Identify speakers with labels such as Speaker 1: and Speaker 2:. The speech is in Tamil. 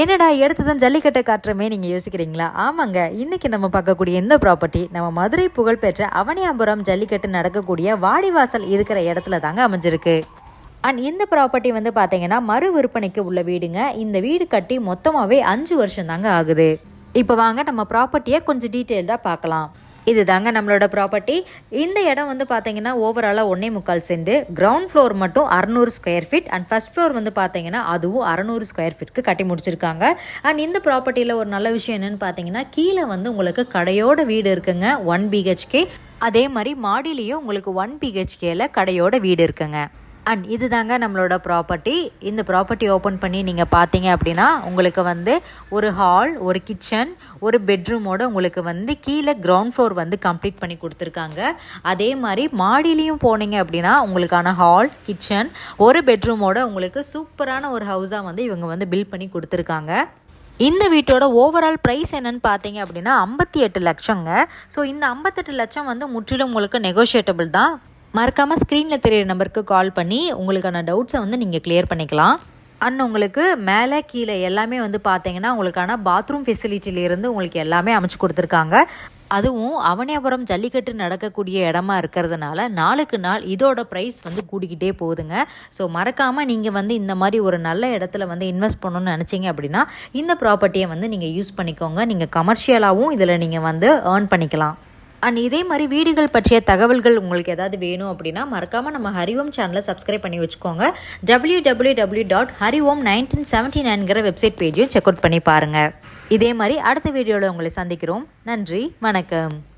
Speaker 1: என்னடா எடுத்து தான் ஜல்லிக்கட்டை காட்டுறமே நீங்கள் யோசிக்கிறீங்களா? ஆமாங்க இன்றைக்கி நம்ம பார்க்கக்கூடிய இந்த ப்ராப்பர்ட்டி நம்ம மதுரை புகழ்பெற்ற அவனியாபுரம் ஜல்லிக்கட்டு நடக்கக்கூடிய வாடிவாசல் இருக்கிற இடத்துல தாங்க அமைஞ்சிருக்கு. அண்ட் இந்த ப்ராப்பர்ட்டி வந்து பார்த்தீங்கன்னா மறு விற்பனைக்கு உள்ள வீடுங்க. இந்த வீடு கட்டி மொத்தமாகவே அஞ்சு வருஷம் தாங்க ஆகுது. இப்போ வாங்க நம்ம ப்ராப்பர்ட்டியை கொஞ்சம் டீட்டெயில்டாக பார்க்கலாம். இது தாங்க நம்மளோட ப்ராப்பர்ட்டி இந்த இடம் வந்து பார்த்தீங்கன்னா ஓவராலாக ஒன்றே முக்கால் சென்ட். கிரவுண்ட் ஃப்ளோர் மட்டும் அறநூறு square feet and first floor வந்து பார்த்தீங்கன்னா அதுவும் அறநூறு ஸ்கொயர் ஃபீட்க்கு கட்டி முடிச்சிருக்காங்க. அண்ட் இந்த ப்ராப்பர்ட்டியில் ஒரு நல்ல விஷயம் என்னென்னு பார்த்தீங்கன்னா கீழே வந்து உங்களுக்கு கடையோட வீடு இருக்குங்க. ஒன் பிஹெச்கே அதே மாதிரி மாடிலேயும் உங்களுக்கு ஒன் பிஹெச்கேல கடையோட வீடு இருக்குங்க. அண்ட் இது தாங்க நம்மளோட ப்ராப்பர்ட்டி இந்த ப்ராப்பர்ட்டி ஓப்பன் பண்ணி நீங்கள் பார்த்தீங்க அப்படின்னா உங்களுக்கு வந்து ஒரு ஹால் ஒரு கிச்சன் ஒரு பெட்ரூமோட உங்களுக்கு வந்து கீழே கிரவுண்ட் ஃப்ளோர் வந்து கம்ப்ளீட் பண்ணி கொடுத்துருக்காங்க. அதே மாதிரி மாடியிலையும் போனீங்க அப்படின்னா உங்களுக்கான ஹால் கிச்சன் ஒரு பெட்ரூமோட உங்களுக்கு சூப்பரான ஒரு ஹவுஸாக வந்து இவங்க வந்து பில்ட் பண்ணி கொடுத்துருக்காங்க. இந்த வீட்டோட ஓவரால் ப்ரைஸ் என்னன்னு பார்த்தீங்க அப்படின்னா ஐம்பத்தி எட்டு லட்சங்க. ஸோ இந்த ஐம்பத்தெட்டு லட்சம் வந்து முற்றிலும் உங்களுக்கு நெகோஷியேட்டபிள் தான். மறக்காமல் ஸ்க்ரீனில் தெரியிற நம்பருக்கு கால் பண்ணி உங்களுக்கான டவுட்ஸை வந்து நீங்கள் கிளியர் பண்ணிக்கலாம். அண்ட் உங்களுக்கு மேலே கீழே எல்லாமே வந்து பார்த்தீங்கன்னா உங்களுக்கான பாத்ரூம் ஃபெசிலிட்டியிலேருந்து உங்களுக்கு எல்லாமே அமைச்சு கொடுத்துருக்காங்க. அதுவும் அவனியாபுரம் ஜல்லிக்கட்டு நடக்கக்கூடிய இடமா இருக்கிறதுனால நாளுக்கு நாள் இதோட ப்ரைஸ் வந்து கூடிக்கிட்டே போகுதுங்க. ஸோ மறக்காமல் நீங்கள் வந்து இந்த மாதிரி ஒரு நல்ல இடத்துல வந்து இன்வெஸ்ட் பண்ணணும்னு நினச்சிங்க அப்படின்னா இந்த ப்ராப்பர்ட்டியை வந்து நீங்கள் யூஸ் பண்ணிக்கோங்க. நீங்கள் கமர்ஷியலாகவும் இதில் நீங்கள் வந்து ஏர்ன் பண்ணிக்கலாம். அண்ட் இதே மாதிரி வீடுகள் பற்றிய தகவல்கள் உங்களுக்கு ஏதாவது வேணும் அப்படின்னா மறக்காமல் நம்ம ஹரிஓம் சேனலை சப்ஸ்கிரைப் பண்ணி வச்சுக்கோங்க. W W W dot Hariom nineteen seventy நைன்கிற website பேஜையும் செக் அவுட் பண்ணி பாருங்கள் இதே மாதிரி அடுத்த வீடியோவில் உங்களை சந்திக்கிறோம். நன்றி வணக்கம்.